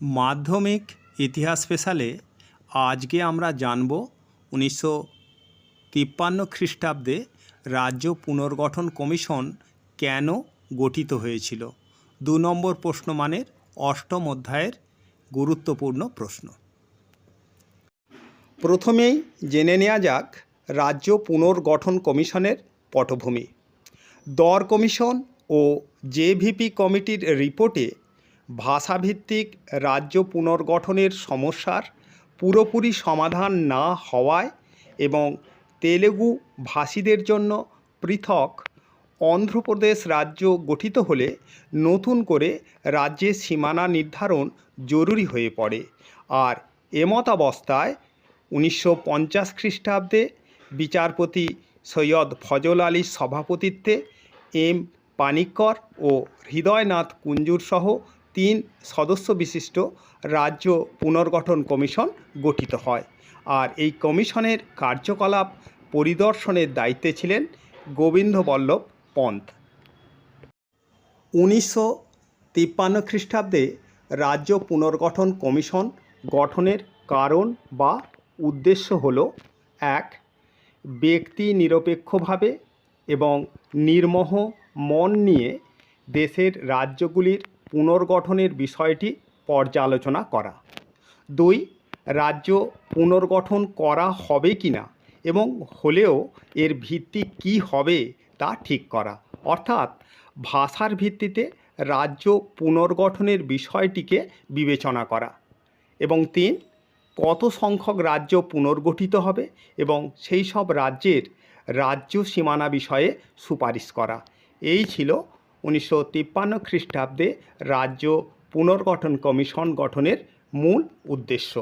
মাধ্যমিক ইতিহাস স্পেশালে আজকে আমরা জানব উনিশশো তিপ্পান্ন খ্রিস্টাব্দে রাজ্য পুনর্গঠন কমিশন কেন গঠিত হয়েছিল? দু নম্বর প্রশ্ন মানের অষ্টম অধ্যায়ের গুরুত্বপূর্ণ প্রশ্ন। প্রথমেই জেনে নেওয়া যাক রাজ্য পুনর্গঠন কমিশনের পটভূমি। দর কমিশন ও জেভিপি কমিটির রিপোর্টে ভাষাভিত্তিক রাজ্য পুনর্গঠনের সমস্যার পুরোপুরি সমাধান না হওয়ায় এবং তেলেগু ভাষীদের জন্য পৃথক অন্ধ্রপ্রদেশ রাজ্য গঠিত হলে নতুন করে রাজ্যের সীমানা নির্ধারণ জরুরি হয়ে পড়ে। আর এমতাবস্থায় উনিশশো পঞ্চাশ খ্রিস্টাব্দে বিচারপতি সৈয়দ ফজল আলীর সভাপতিত্বে এম পানিক্কর ও হৃদয়নাথ কুঞ্জুর সহ তিন সদস্য বিশিষ্ট রাজ্য পুনর্গঠন কমিশন গঠিত হয়। আর এই কমিশনের কার্যকলাপ পরিদর্শনের দায়িত্বে ছিলেন গোবিন্দ বল্লভ পন্থ। উনিশশো তিপ্পান্ন খ্রিস্টাব্দে রাজ্য পুনর্গঠন কমিশন গঠনের কারণ বা উদ্দেশ্য হল, এক, ব্যক্তি নিরপেক্ষভাবে এবং নির্মোহ মন নিয়ে দেশের রাজ্যগুলির পুনর্গঠনের বিষয়টি পর্যালোচনা করা। দুই, রাজ্য পুনর্গঠন করা হবে কি না এবং হলেও এর ভিত্তি কি হবে তা ঠিক করা। অর্থাৎ, ভাষার ভিত্তিতে রাজ্য পুনর্গঠনের বিষয়টিকে বিবেচনা করা। এবং তিন, কত সংখ্যক রাজ্য পুনর্গঠিত হবে এবং সেই সব রাজ্যের রাজ্য সীমানা বিষয়ে সুপারিশ করা। এই ছিল উনিশশো তিপ্পান্ন খ্রিস্টাব্দে রাজ্য পুনর্গঠন কমিশন গঠনের মূল উদ্দেশ্য।